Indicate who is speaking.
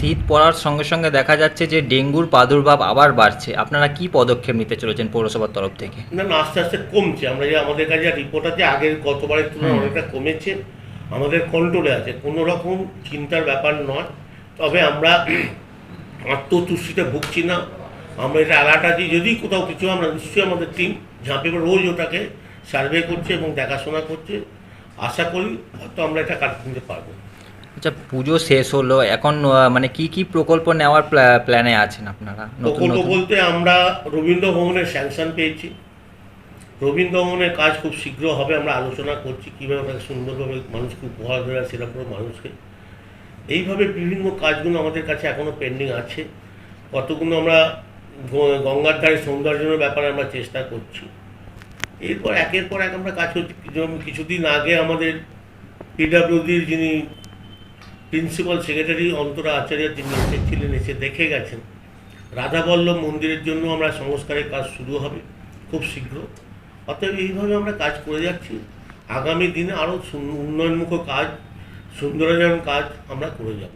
Speaker 1: শীত পড়ার সঙ্গে সঙ্গে দেখা যাচ্ছে যে ডেঙ্গুর প্রাদুর্ভাব আবার বাড়ছে। আপনারা কি পদক্ষেপ নিতে চলেছেন পৌরসভার তরফ থেকে?
Speaker 2: না না আস্তে আস্তে কমছে। আমরা যে আমাদের কাছে রিপোর্ট আছে আগের গতবারের তুলনায় অনেকটা কমেছে। আমাদের কন্ট্রোলে আছে। কোনো রকম চিন্তার ব্যাপার নয়। তবে আমরা আত্মতুষ্টিতে ভুগছি না। আমরা এটা অ্যালার্ট আছি। যদি কোথাও কিছু আমরা নিশ্চয়ই আমাদের টিম ঝাঁপে রোজ ওটাকে সার্ভে করছে এবং দেখাশোনা করছে। আশা করি হয়তো আমরা এটা কাটিয়ে নিতে পারব।
Speaker 1: আচ্ছা পুজো শেষ হলো এখন মানে কি কি প্রকল্প নেওয়ার প্লা- প্ল্যানে আছেন আপনারা?
Speaker 2: প্রকল্প বলতে আমরা রবীন্দ্র ভবনের স্যাংশন পেয়েছি। রবীন্দ্র ভবনের কাজ খুব শীঘ্র হবে আমরা আলোচনা করছি কীভাবে ওটাকে সুন্দরভাবে মানুষকে উপহার দেওয়া সেরকম করে মানুষকে। এইভাবে বিভিন্ন কাজগুলো আমাদের কাছে এখনও পেন্ডিং আছে। কতগুলো আমরা গঙ্গার ধারে সৌন্দর্যের ব্যাপারে আমরা চেষ্টা করছি। এরপর একের পর এক আমরা কাজ করছি। কিছুদিন আগে আমাদের পিডাব্লিউডির যিনি প্রিন্সিপাল সেক্রেটারি অন্তরা আচার্য তিনি এসেছিলেন, এসে দেখে গেছেন। রাধাবল্লভ মন্দিরের জন্য আমরা সংস্কারের কাজ শুরু হবে, খুব শীঘ্র। অতএব এইভাবে আমরা কাজ করে যাচ্ছি। আগামী দিনে আরও উন্নয়নমুখ কাজ সুন্দরায়ন কাজ আমরা করে যাব।